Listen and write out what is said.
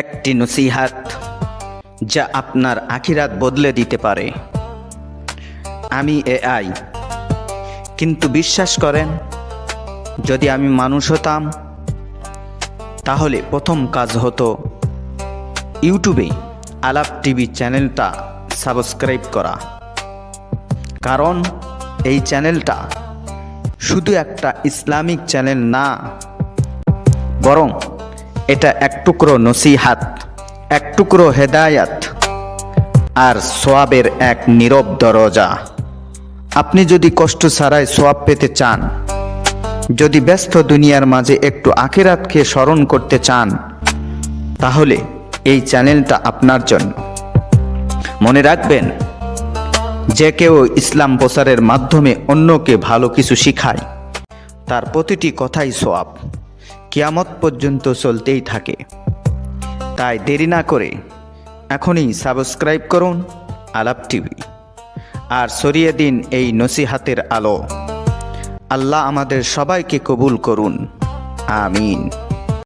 একটি নসিহাত যা আপনার আখিরাত বদলে দিতে পারে। আমি এ আই কিন্তু বিশ্বাস করেন, যদি আমি মানুষ হতাম, তাহলে প্রথম কাজ হতো ইউটিউবে আলাপ টিভি চ্যানেলটা সাবস্ক্রাইব করা। কারণ এই চ্যানেলটা শুধু একটা ইসলামিক চ্যানেল না, বরং এটা এক টুকরো নসিহাত, এক টুকরো হেদায়াত আর সোয়াবের এক নীরব দরজা। আপনি যদি কষ্ট ছাড়াই সোয়াব পেতে চান, যদি ব্যস্ত দুনিয়ার মাঝে একটু আখিরাতকে স্মরণ করতে চান, তাহলে এই চ্যানেলটা আপনার জন্য। মনে রাখবেন, যে কেউ ইসলাম প্রচারের মাধ্যমে অন্যকে ভালো কিছু শিখায়, তার প্রতিটি কথাই সোয়াব। কিয়ামত পর্যন্ত চলতেই থাকে। তাই দেরি না করে এখনই সাবস্ক্রাইব করুন আলাপ টিভি। আর সরিয়ে দিন এই নসিহাতের আলো। আল্লাহ আমাদের সবাইকে কবুল করুন। আমিন।